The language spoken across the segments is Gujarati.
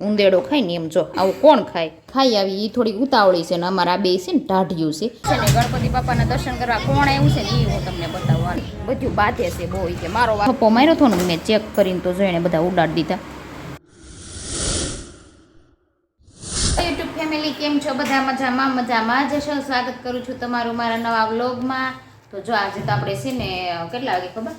ઉંદેડો ખાય ને એમ જો આવું કોણ ખાય? ખાઈ આવી એ થોડી ઉતાવળી છે ને અમારા બે છે ને ટાઢિયું છે. છે ને ગણપતિ બાપાના દર્શન કરવા કોણ આવ્યું છે ને એ હું તમને બતાવવાનું. બધું બાધે છે બહુ કે મારો થપ્પો માર્યો હતો ને મેં ચેક કરીને તો જોઈને બધા ઉડાડી દીધા. યુટ્યુબ ફેમિલી કેમ છો? બધા મજામાં મજામાં. જ છો સ્વાગત કરું છું તમારું મારા નવા વ્લોગમાં તો જો આજે તો આપણે છે ને કેટલા વાગે ખબર?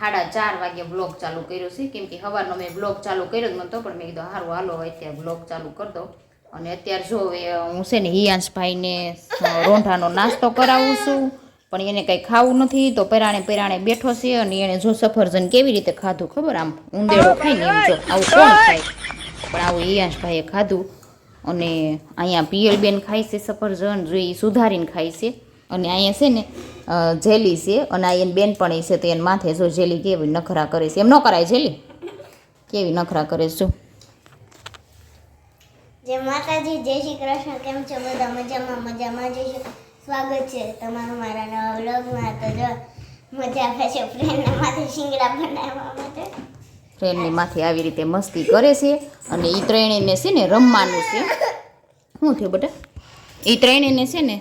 સાડા ચાર વાગે બ્લોગ ચાલુ કર્યો છે. કેમ કે સવારનો મેં બ્લોગ ચાલુ કર્યો જ નહોતો પણ મેં કીધું સારું હાલો, અત્યારે બ્લોગ ચાલુ કરી દો. અને અત્યારે જો હું છે ને હિયાંશભાઈને રોંઢાનો નાસ્તો કરાવું છું, પણ એને કંઈ ખાવું નથી, તો પરાણે પરાણે બેઠો છે અને એણે જો સફરજન કેવી રીતે ખાધું ખબર? આમ ઉંદેડો ખાય ને એમ જો, આવું કોણ ખાય? પણ આવું હિયાંશભાઈએ ખાધું અને અહીંયા પિયલબેન ખાય છે સફરજન, જો એ સુધારીને ખાય છે. અને અહીંયા છે ને જેલી છે અને આ એની બેનપણી છે તો એને માથે જો જેલી કેવી નખરા કરે છે. એમ ન કરાય જેલી? કેવી નખરા કરે છે જો. જય માતાજી જય શ્રી કૃષ્ણ કેમ છો? બધા મજામાં મજામાં જઈશું સ્વાગત છે તમારું મારા નવા વ્લોગમાં. તો જો મજા આવે છે ફ્રેન્ડના માથે શિંગડા બનાવવા માટે. ફ્રેન્ડની માથે આવી રીતે મસ્તી કરે છે અને એ ત્રણેયને છે ને રમવાનું છે. શું થયું બેટા? એ ત્રણેયને છે ને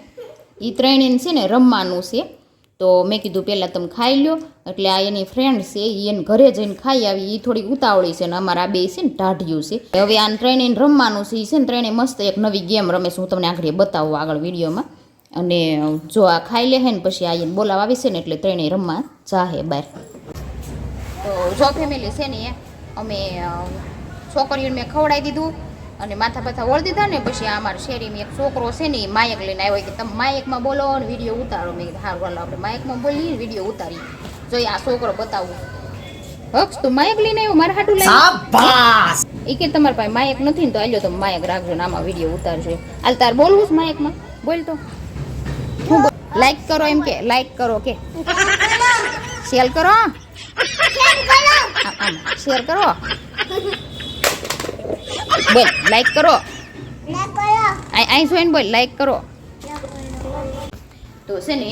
એ ત્રણેયને છે ને રમવાનું છે. તો મેં કીધું પહેલાં તમે ખાઈ લો એટલે આ એની ફ્રેન્ડ છે એ એને ઘરે જઈને ખાઈ આવી. એ થોડી ઉતાવળી છે ને અમારા બે છે ને ટાઢિયું છે. હવે આ ત્રણેય રમવાનું છે એ છે ને ત્રણેય મસ્ત એક નવી ગેમ રમે છે, હું તમને આગળ બતાવું આગળ વિડીયોમાં. અને જો આ ખાઈ લે ને પછી આ એને બોલાવા આવી છે ને એટલે ત્રણેય રમવા જાહે બહાર. તો જો ફેમિલી છે ને અમે, છોકરીઓને મેં ખવડાવી દીધું. અને માથા પાથા ઓળ દીધા ને પછી અમારા શેરીમાં એક છોકરો છે ને એ માયક લઈને આવ્યો કે તમે માયકમાં બોલો અને વીડિયો ઉતારો. મેં કીધું હારું હાલો આપણે માયકમાં બોલીએ વીડિયો ઉતારી જોઈએ આ છોકરો બતાવું. હક્ષ તું માયક લઈને આવ્યો? મારા હાટું લઈને એ કે તમારા પાસે માયક નથી ને તો આલ્યો તો માયક રાખજો ને આમાં વીડિયો ઉતારજો. હાલ તાર બોલવું છે માયકમાં? બોલ તો. હું લાઈક કરો એમ કે લાઈક કરો કે. શેર કરો? શેર કરો? બોલ લાઈક કરો. અહીં જોઈને બોલ લાઈક કરો. તો છે ને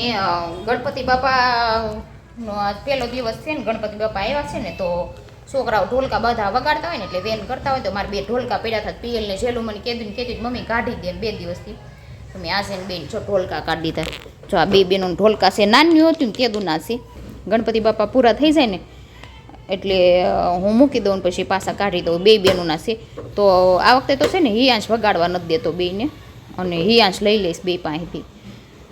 ગણપતિ બાપાનો આજ પહેલો દિવસ છે ને ગણપતિ બાપા આવ્યા છે ને તો છોકરાઓ ઢોલકા બધા વગાડતા હોય ને એટલે વેન કરતા હોય તો મારે બે ઢોલકા પડ્યા હતા પિયલ ને જેલું મને કીધું ને કીધું મમ્મી કાઢી દે બે દિવસથી. તો મેં આજે બેન છો ઢોલકા કાઢી દીધા. જો આ બે બેનો ઢોલકા છે નાન્યું હતું ને તે ના છે. ગણપતિ બાપા પૂરા થઈ જાય ને એટલે હું મૂકી દઉં પછી પાછા કાઢી દઉં. બે બેનોના છે. તો આ વખતે તો છે ને હિયાંશ વગાડવા નથી દેતો બેને અને હિયાંશ લઈ લઈશ બે પાસેથી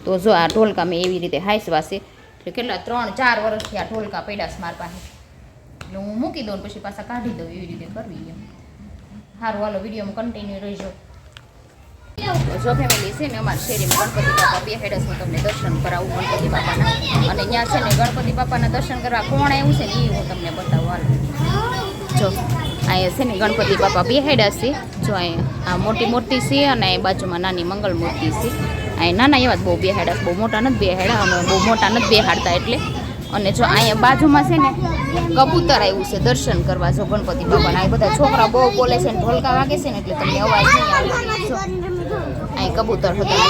તો જો આ ઢોલકા મેં એવી રીતે હાઈસવા છે. એટલે કેટલા, ત્રણ, ચાર વર્ષથી આ ઢોલકા પડ્યા છે મારા પાસે. એટલે હું મૂકી દઉં પછી પાછા કાઢી દઉં એવી રીતે કરવી એમ. સારું હાલો, વિડીયોમાં કન્ટિન્યુ રહીજો. જો ફેમિલી છે ને અમારા શેરીમાં ગણપતિ બાપા બે હેડસ હું તમને દર્શન કરાવું ગણપતિ બાપાના. અને ત્યાં છે ને ગણપતિ બાપાના દર્શન કરવા કોણ આવ્યું છે ને એ હું તમને બતાવું, હાલ. જો, અહીંયા છે ને ગણપતિ બાપા બે હેડા છે. જો અહીંયા આ મોટી મૂર્તિ છે અને અહીં બાજુમાં નાની મંગળ મૂર્તિ છે. અહીં નાના એવા જ બહુ બે હેડા બહુ મોટા નથી બે હેડા અમે બહુ મોટા નથી બેહાડતા એટલે. અને જો અહીંયા બાજુમાં છે ને કબૂતર આવ્યું છે દર્શન કરવા, જો ગણપતિ બાપાના. અહીં બધા છોકરા બહુ બોલે છે ને, ઢોલકા વાગે છે ને એટલે તમને અવાજ નહીં આવે જો અહીં કબૂતર હતા.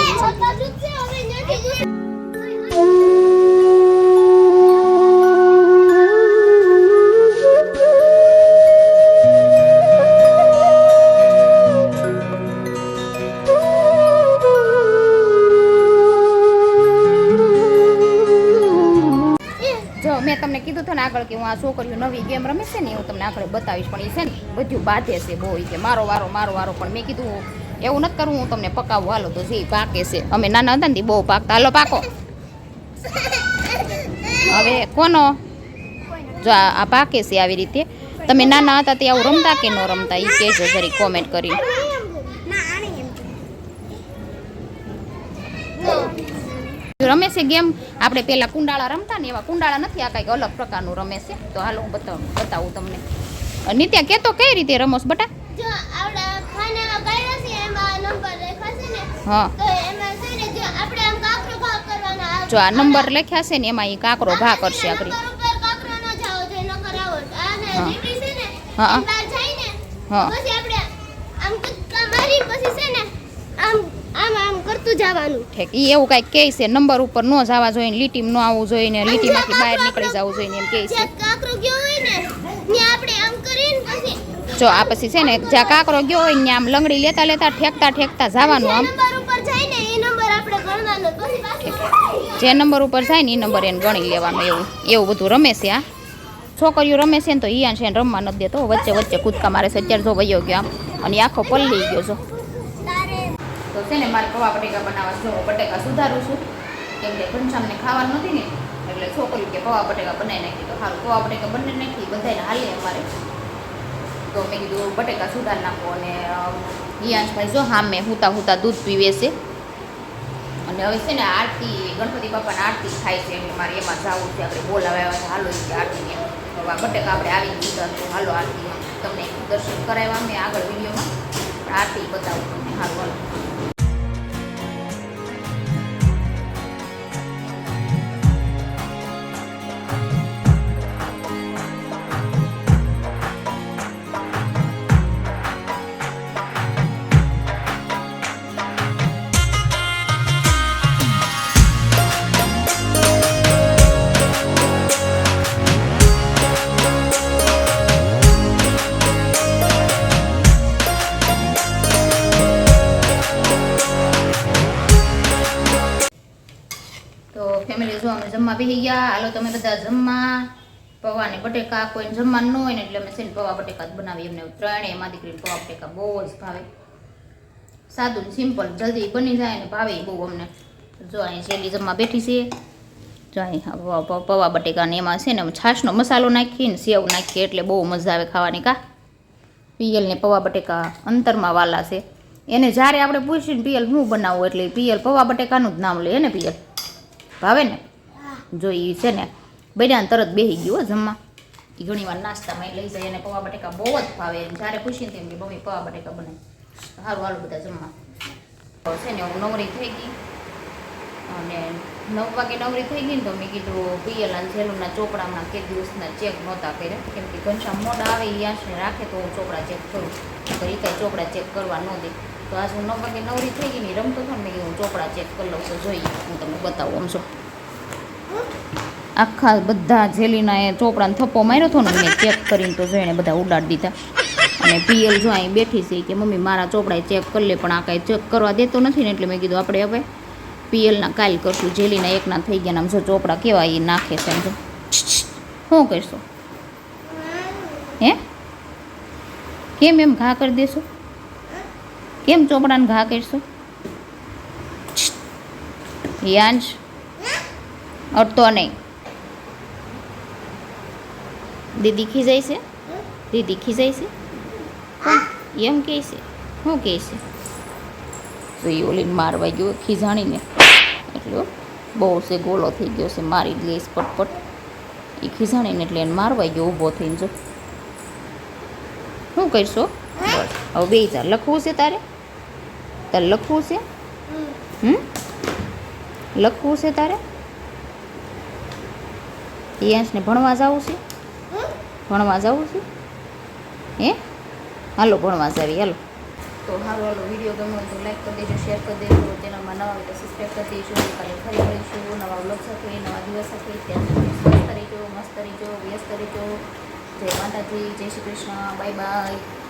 મેં તમને કીધું હતું ને આગળ કે હું આ છોકરીઓ નવી ગેમ રમે છે ને હું તમને આગળ બતાવીશ, પણ એ છે ને, બધું બાધે છે બહુ કે મારો વારો મારો વારો. પણ મેં કીધું એવું નથી કરવું હું તમને પકાવું. હાલો, તો જે પાકે છે. અમે નાના હતા ને બહુ પાકતા. હાલો, પાકો. હવે કોનો? જો આ પાકે છે આવી રીતે. તમે નાના હતા તે આવું રમતા કે ન રમતા? એ કહેજો જરી કોમેન્ટ કરી રમે છે ગેમ? આપણે પેલા કુંડાળા રમતા ને એવા કુંડાળા નથી, આ કંઈક અલગ પ્રકારનું રમે છે. તો હાલો, હું બતાવું બતાવું તમને. નિત્યા કે કઈ રીતે રમોસ બટા? જો, આવડા ખાનામાં હા તો એમાં છે ને જો આપણે આમ કાકરો ભાગ કરવાના આવે જો આ નંબર લખ્યા છે ને એમાં એ કાંકરો ભા કરશે આગળ હા. છે ને હા, હા. એની જાય ને હા. પછી આપણે આમ કૂદકા મારી પછી છે ને આમ આમ આમ કરતું જવાનું ઠીક એ એવું કાંઈક કહે છે નંબર ઉપર ન જવા જોઈએ ને લીટીમાં ન આવવું જોઈએ ને લીટીમાંથી બહાર નીકળી જવું જોઈએ એમ કહે છે જ્યાં કાકરો ગયો હોય ને ત્યાં આપણે આમ કરીને પછી જો આ પછી છે ને, જ્યાં કાકરો ગયો હોય ને આમ લંગડી લેતા લેતા ઠેકતા ઠેકતા જવાનું આમ. જે નંબર ઉપર જાય ને એ નંબર એને ગણી લેવાનો એવું એવું બધું રમે છે આ. છોકરીઓ રમે છે ને તો ઈયાન છે રમવા નથી દેતો વચ્ચે વચ્ચે કૂદકા મારે છે, અત્યારે જો વયો ગયો આમ. અને આખો પલ્લી ગયો છો તો છે ને મારે પૌવા બટેકા બનાવવા જો બટેકા સુધારું છું. કેમ કે ઘનશ્યામને ખાવાનું નથી ને, એટલે છોકરીઓ કે પૌવા બટેકા બનાવી નાખી. તો સારું પૌવા બટેકા બનાવી નાખી બધાને હાલે અમારે. તો મેં કીધું બટેકા સુધારી નાખો અને હિયાંશભાઈ જો હા મેં હુતા હુતા દૂધ પીવે છે. અને હવે છે ને આરતી, ગણપતિ બાપાની આરતી થાય છે એટલે મારે એમાં જવું છે. આપણે બોલાવ્યા છે, હાલો છે આરતી એમ આ બટેકા આપણે આવી તો હાલો આરતીમાં. તમને દર્શન કરાવ્યા મેં આગળ વિડીયોમાં. આરતી બતાવું તમને. હાલો. ફેમિલી જો અમે જમવા બેસી ગયા. હાલો તમે બધા જમવા. પૌવા ને બટેકા કોઈને જમવાનું ન હોય ને એટલે અમે છે ને પૌવા બટેકા જ બનાવીએ. એમને ત્રણે એમાં દીકરીને પૌવા બટેકા બહુ જ ભાવે. સાદું સિમ્પલ જલ્દી બની જાય ને ભાવે બહુ અમને. જો અહીં શેલી જમવા બેઠી છે. જો અહીં પૌવા- પૌવા પૌવા બટેકા ને એમાં છે ને છાશનો મસાલો નાખીને સેવ નાખીએ એટલે બહુ મજા આવે ખાવાની કા. પિયલ ને પૌવા બટેકા અંતરમાં વાલા છે. એને જ્યારે આપણે પૂછીને પિયલ હું બનાવું એટલે પિયલ પૌવા બટેકાનું જ નામ લે ને પિયલ? ભાવે ને જો એ છે ને બન્યા તરત બેસી ગયું જમવા. એ ઘણી વાર નાસ્તામાં લઈ જાય અને પૌવા બટેકા બહુ જ ભાવે. જ્યારે ખુશી તેમ કે, મમ્મી, પૌવા બટેકા બનાવી સારું હાલો બધા જમવા. છે ને, હું નવરી થઈ ગઈ. અને નવ વાગે નવરી થઈ ગઈ ને તો મેં કીધું પિયલ અને ઝેલુના ચોપડામાં કે દિવસના ચેક નહોતા કર્યા. કેમ કે ઘનશ્યામ મોડા આવે એ આશને રાખે તો હું ચોપડા ચેક કરું. તો એ કાંઈ ચોપડા ચેક કરવા ન દે. તો આજ હું નવ વાગે નવરી થઈ ગઈ ને રમતો હતો ને હું ચોપડા ચેક કરી લઉં તો જોઈએ. હું તમને બતાવું આમ શું. આખા બધા જેલીના એ ચોપડાને થપ્પો માર્યો હતો ને મેં ચેક કરીને તો જોઈને બધા ઉડાડી દીધા. અને પીએલ જો અહીં બેઠી છે કે મમ્મી મારા ચોપડાએ ચેક કરી લે, પણ આ કાંઈ ચેક કરવા દેતો નથી ને એટલે મેં કીધું આપણે હવે પીએલના કાલ કરશું, જેલીના એકના થઈ ગયા આમ જો ચોપડા કેવા એ નાખે છે આમ જો. શું કરશો? હે? કેમ એમ ઘા કરી દેશો? કેમ ચોપડાને ઘા કરશો? યાંશ અડતો નહીં. દીદી ખીજાય છે? દીદી ખીજાય છે? એમ કહે છે. શું કહે છે? તો એ ઓલીને મારવા ગયો ખીજાણીને. એટલે બહુ છે ગોળો થઈ ગયો છે મારી લેસ પટપટ. એ ખીજાણીને એટલે એને મારવા ગયો ઊભો થઈને જો. શું કરશો? બસ હવે બે હજાર લખવું છે તારે? તારે લખવું છે? હમ? લખવું છે તારે? યાંશને ભણવા જવું છે? ભણવા જવું છે? હે? હાલો, ભણવા જાવી, હાલો. તો સારું હાલો વીડિયો ગમ્યો તો લાઈક કરી દેજો શેર કરી દેજો. ચેનલમાં નવા હોય તો સબસ્ક્રાઈબ કરી દેજો. કાલે ફરી મળીશું, નવા બ્લોગ સાથે, નવા દિવસ સાથે. ત્યાં સુધી સ્વસ્થ રહીજો, મસ્ત રહીજો, વ્યસ્ત રહીજો. જય માતાજી, જય શ્રી કૃષ્ણ બાય બાય